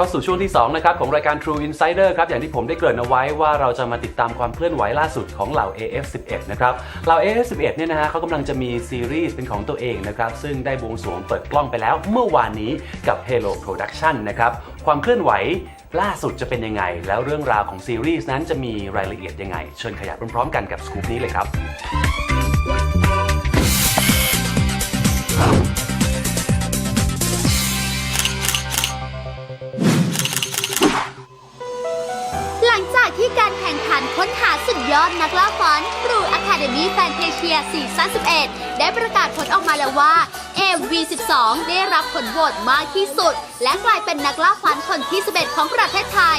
เข้าสู่ช่วงที่ 2 นะครับ ของรายการ True Insider ครับ อย่างที่ผมได้เกริ่นเอาไว้ว่าเราจะมาติดตามความเคลื่อนไหวล่าสุดของเหล่า AF11 นะครับ เหล่า AF11 เนี่ยนะฮะเขากำลังจะมีซีรีส์เป็นของตัวเองนะครับ ซึ่งได้บวงสรวงเปิดกล้องไปแล้วเมื่อวานนี้กับ Halo Production นะครับ ความเคลื่อนไหวล่าสุดจะเป็นยังไง แล้วเรื่องราวของซีรีส์นั้นจะมีรายละเอียดยังไง เชิญขยับพร้อมๆ กันกับสกูปนี้เลยครับ ข่งขันค้นหาสุดยอดนักล่าฝันครู Academy Fantasia ซีซั่น11ได้ประกาศผลออกมาแล้วว่า MV12 ได้รับผลโหวตมากที่สุด และกลายเป็นนักล่าฝันคนที่ 11 ของประเทศไทย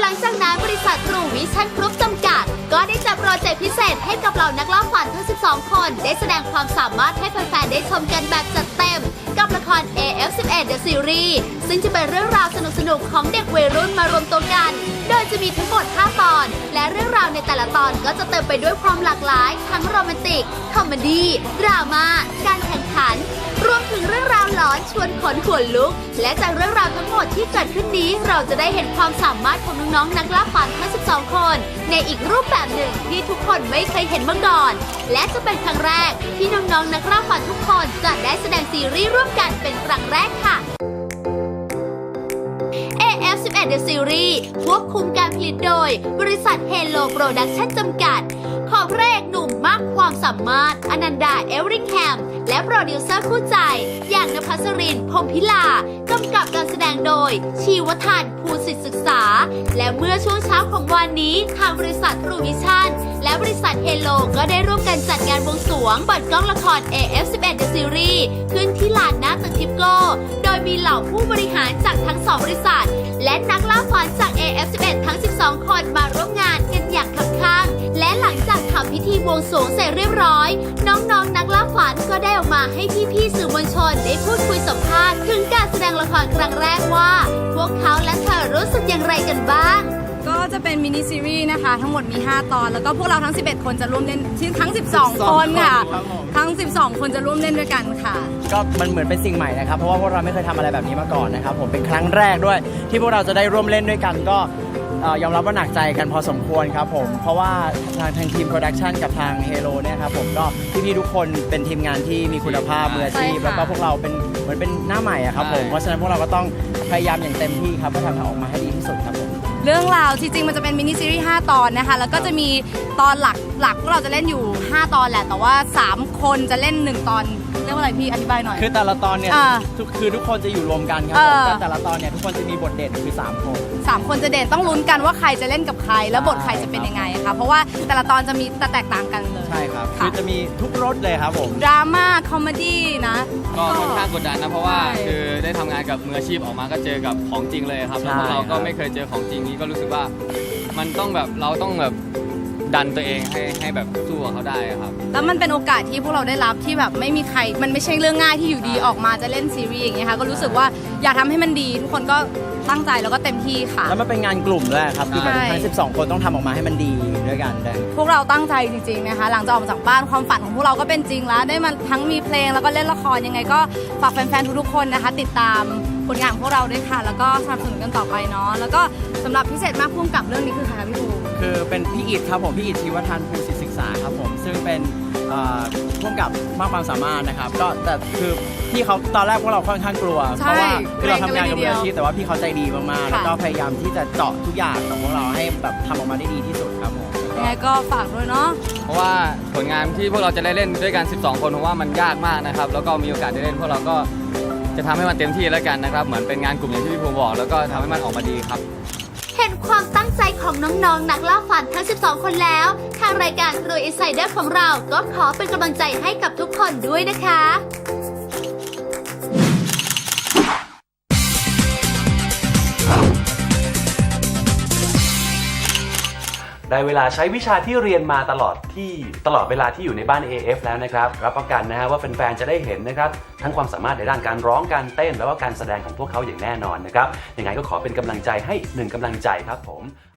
หลังจากนั้นบริษัททรูวิชั่นกรุ๊ปจำกัด ก็ได้จัดโปรเจกต์พิเศษให้กับเหล่านักล่าฝันทั้ง 12 คน ได้แสดงความสามารถให้แฟนๆ ได้ชมกันแบบจัด 11 The Series ซึ่งจะเป็นเรื่องราวสนุกๆของเด็กวัยรุ่นมารวมตัวกัน โดยจะมีทั้งหมด 5 ตอน และเรื่องราวในแต่ละตอนก็จะเต็มไปด้วยความหลากหลาย ทั้งโรแมนติก คอมเมดี้ ดราม่า การแข่ง ขัน รวมถึงเรื่องราวหลอนชวนขนหัวลุก และจากเรื่องราวทั้งหมดที่เกิดขึ้นนี้ เราจะได้เห็นความสามารถของน้องๆนักล่าฝันทั้ง 12 คน ในอีกรูปแบบหนึ่งที่ทุกคนไม่เคยเห็นมาก่อน และจะเป็นครั้งแรกที่น้องๆนักล่าฝันทุกคนจะได้แสดงซีรีส์ร่วมกันเป็นครั้งแรกค่ะ AF11 The Series ควบคุมการผลิตโดย บริษัท Hello Production จำกัด ของพระเอกหนุ่มมากความสามารถอนันดาเอลริงแฮม และโปรดิวเซอร์คู่ใจ อย่างนภัสรินพงพิลากำกับการแสดงโดย ชีวทันภูสิทธิศึกษา และเมื่อช่วงเช้าของวันนี้ ทางบริษัท True Vision และบริษัท Hello ก็ได้ร่วมกันจัดงานบวงสรวงเปิดกล้องละคร AF11 The Series ขึ้นที่ลานหน้าตึกทิปโก้ โดยมีเหล่าผู้บริหารจากทั้งสองบริษัท และนักล่าฝันจาก AF11 ก็ได้ออกมาให้พี่ๆสื่อมวลชนได้พูดคุยสัมภาษณ์ถึงการแสดงละครครั้งแรกว่า พวกเขาและเธอรู้สึกอย่างไรกันบ้าง ก็จะเป็นมินิซีรีส์นะคะ ทั้งหมดมี 5 ตอน แล้วก็พวกเราทั้ง 11 คนจะร่วมเล่นที่ทั้ง 12 คนค่ะ ครับผม ทั้ง 12 คนจะร่วมเล่นด้วยกันค่ะ ก็มันเหมือนเป็นสิ่งใหม่นะครับ เพราะว่าพวกเราไม่เคยทำอะไรแบบนี้มาก่อนนะครับ ผมเป็นครั้งแรกด้วย ที่พวกเราจะได้ร่วมเล่นด้วยกันก็เอ่อ ยอมรับว่าหนักใจกันพอสมควรครับผม เพราะว่าทางทางทีมโปรดักชันกับทางเฮโ o เนี่ยครับผมก็พี่ๆทุกคนเป็นทีมงานที่มีคุณภาพมืออาชีพ ใช่ค่ะ แล้วก็พวกเราเป็นเหมือนเป็นหน้าใหม่อะครับผมเพราะฉะนั้นพวกเราก็ต้องพยายามอย่างเต็มที่ครับเพื่อทำให้ออกมาให้ดีที่สุดครับผม เรื่องราวที่จริงมันจะเป็นมินิซีรีส์5ตอนนะคะ แล้วก็จะมีตอนหลักหลักพวกเราจะเล่นอยู่ 5 ตอนแหละ แต่ว่า 3 คนจะเล่น 1 ตอน เรียกว่าอะไรพี่อธิบายหน่อย คือแต่ละตอนเนี่ยอ่าทุกคือทุกคนจะอยู่รวมกันครับเอผมอแต่แต่ละตอนเนี่ยทุกคนจะมีบทเด่นคือสามคน สามคนจะเด่นต้องลุ้นกันว่าใครจะเล่นกับใคร แล้วบทใครจะเป็นยังไงค่ะเพราะว่าแต่ละตอนจะมีแต่แตกต่างกันเลย ใช่ครับ ค่ะ คือจะมีทุกรสเลยครับผม ดราม่าคอมเมดี้นะ ก็ค่อนข้างกดดันนะ เพราะว่าใช่ คือได้ทำงานกับมืออาชีพออกมาก็เจอกับของจริงเลยครับใช่แล้วพวกเราครัก็บ ไม่เคยเจอของจริงนี้ก็รู้สึกว่า มันต้องแบบเราต้องแบบ ดันตัวเองให้ให้แบบสู้กับเขาได้อะครับ แล้วมันเป็นโอกาสที่พวกเราได้รับที่แบบไม่มีใคร มันไม่ใช่เรื่องง่ายที่อยู่ดีออกมาจะเล่นซีรีส์อย่างเงี้ยค่ะ ก็รู้สึกว่าอยากทำให้มันดี ทุกคนก็ตั้งใจแล้วก็เต็มที่ค่ะ แล้วมันเป็นงานกลุ่มด้วยครับคือใช่ทั้ง12 คนต้องทำออกมาให้มันดีด้วยกันได้ พวกเราตั้งใจจริงๆนะคะ หลังจากออกมาจากบ้านความฝันของพวกเราก็เป็นจริงแล้ว ได้มาทั้งมีเพลงแล้วก็เล่นละครยังไง ก็ฝากแฟนๆทุกๆคนนะคะ ติดตามผลงานของพวกเราด้วยค่ะ แล้วก็สนับสนุนกันต่อไปเนาะแล้วก็สำหรับพิเศษมากพุ่มกับเรื่องนี้คือใครคะพี่ภูคือเป็นพี่อิฐครับผมพี่อิฐชีวทันภูสิทธิศึกษาครับผม ซึ่งเป็นเอ่อร่วมกับมากความสามารถนะครับ ก็แต่คือพี่เขาตอนแรกพวกเราค่อนข้างกลัวใช่เพราะว่าคือเราทำงานกับเกรงกันเลยทีเดีมืยวออาชีพแต่ว่าพี่เขาใจดีมากๆ ค่ะ แล้วก็พยายามที่จะเจาะทุกอย่างของพวกเราให้แบบทำออกมาได้ดีที่สุดครับผมยังไงก็ฝากด้วยเนาะ เพราะว่าผลงานที่พวกเราจะได้เล่นด้วยกัน 12 คนผมว่ามันยากมากนะครับ แล้วก็มีโอกาสได้เล่นพวกเราก็จะทำให้มันเต็มที่แล้วกันนะครับ เหมือนเป็นงานกลุ่มอย่างที่พี่ภูมิบอก แล้วก็ทำให้มันออกมาดีครับ เห็นความตั้งใจของน้องๆนักล่าฝันทั้ง 12 คนแล้ว ทางรายการรวยอินไซเดอร์ของเราก็ขอเป็นกำลังใจให้กับทุกคนด้วยนะคะ ได้เวลาใช้วิชาที่เรียนมาตลอดที่ตลอดเวลาที่อยู่ในบ้าน AF แล้วนะครับ รับประกันนะฮะว่าแฟนๆจะได้เห็นนะครับ ทั้งความสามารถในด้านการร้องการเต้น แล้วก็การแสดงของพวกเขาอย่างแน่นอนนะครับยังไงก็ขอเป็นกำลังใจให้หนึ่งกำลังใจครับผม